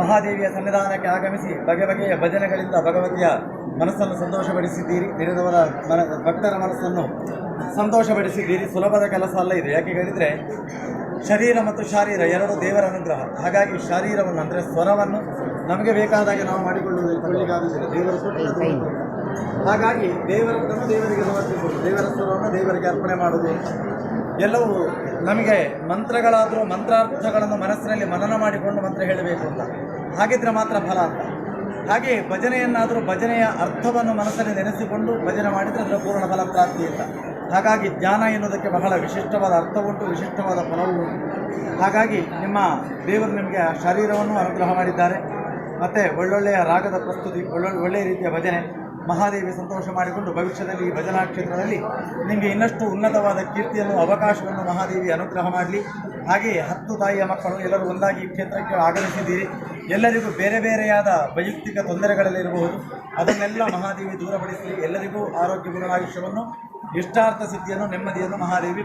ಮಹಾದೇವಿಯ ಸನ್ನಿಧಾನಕ್ಕೆ ಆಗಮಿಸಿ ಬಗೆ ಬಗೆಯ ಭಜನೆಗಳಿಂದ ಭಗವತಿಯ ಮನಸ್ಸನ್ನು ಸಂತೋಷಪಡಿಸಿದ್ದೀರಿ. ನೆರೆದವರ ಮನ, ಭಕ್ತರ ಮನಸ್ಸನ್ನು ಸಂತೋಷಪಡಿಸಿದ್ದೀರಿ. ಸುಲಭದ ಕೆಲಸ ಅಲ್ಲ ಇದೆ. ಯಾಕೆ ಹೇಳಿದರೆ, ಶರೀರ ಮತ್ತು ಶಾರೀರ ಎರಡು ದೇವರ ಅನುಗ್ರಹ. ಹಾಗಾಗಿ ಶಾರೀರವನ್ನು ಅಂದರೆ ಸ್ವರವನ್ನು ನಮಗೆ ಬೇಕಾದಾಗೆ ನಾವು ಮಾಡಿಕೊಳ್ಳುವುದು ದೇವರು ಒಂದು. ಹಾಗಾಗಿ ದೇವರನ್ನು ದೇವರಿಗೆ ಸಮರ್ಪಿಸುವುದು, ದೇವರ ಸ್ವರವನ್ನು ದೇವರಿಗೆ ಅರ್ಪಣೆ ಮಾಡುವುದು. ಎಲ್ಲವೂ ನಮಗೆ ಮಂತ್ರಗಳಾದರೂ ಮಂತ್ರಾರ್ಥಗಳನ್ನು ಮನಸ್ಸಿನಲ್ಲಿ ಮನನ ಮಾಡಿಕೊಂಡು ಮಂತ್ರ ಹೇಳಬೇಕು ಅಂತ. ಹಾಗಿದ್ರೆ ಮಾತ್ರ ಫಲ ಅಂತ. ಹಾಗೆ ಭಜನೆಯನ್ನಾದರೂ ಭಜನೆಯ ಅರ್ಥವನ್ನು ಮನಸ್ಸಲ್ಲಿ ನೆನೆಸಿಕೊಂಡು ಭಜನೆ ಮಾಡಿದರೆ ಅದರ ಪೂರ್ಣ ಫಲ ಪ್ರಾಪ್ತಿ ಇಲ್ಲ. ಹಾಗಾಗಿ ಜ್ಞಾನ ಎನ್ನುವುದಕ್ಕೆ ಬಹಳ ವಿಶಿಷ್ಟವಾದ ಅರ್ಥವುಂಟು ವಿಶಿಷ್ಟವಾದ ಫಲವೂ ಉಂಟು. ಹಾಗಾಗಿ ನಿಮ್ಮ ದೇವರು ನಿಮಗೆ ಶರೀರವನ್ನು ಅನುಗ್ರಹ ಮಾಡಿದ್ದಾರೆ. ಮತ್ತು ಒಳ್ಳೊಳ್ಳೆಯ ರಾಗದ ಪ್ರಸ್ತುತಿ ಒಳ್ಳೊಳ್ಳೆ ಒಳ್ಳೆಯ ರೀತಿಯ ಭಜನೆ. ಮಹಾದೇವಿ ಸಂತೋಷ ಮಾಡಿಕೊಂಡು ಭವಿಷ್ಯದಲ್ಲಿ ಈ ಭಜನಾ ಕ್ಷೇತ್ರದಲ್ಲಿ ನಿಮಗೆ ಇನ್ನಷ್ಟು ಉನ್ನತವಾದ ಕೀರ್ತಿಯನ್ನು, ಅವಕಾಶವನ್ನು ಮಹಾದೇವಿ ಅನುಗ್ರಹ ಮಾಡಲಿ. ಹಾಗೆಯೇ ಹತ್ತು ತಾಯಿಯ ಮಕ್ಕಳು, ಎಲ್ಲರೂ ಒಂದಾಗಿ ಈ ಕ್ಷೇತ್ರಕ್ಕೆ ಆಗಮಿಸಿದ್ದೀರಿ. ಎಲ್ಲರಿಗೂ ಬೇರೆ ಬೇರೆಯಾದ ವೈಯಕ್ತಿಕ ತೊಂದರೆಗಳಲ್ಲಿರಬಹುದು ಅದನ್ನೆಲ್ಲ ಮಹಾದೇವಿ ದೂರಪಡಿಸಿ ಎಲ್ಲರಿಗೂ ಆರೋಗ್ಯ ಗುಣಾಯುಷ್ಯವನ್ನು ಇಷ್ಟಾರ್ಥ ಸಿದ್ಧಿಯನ್ನು, ನೆಮ್ಮದಿಯನ್ನು ಮಹಾದೇವಿ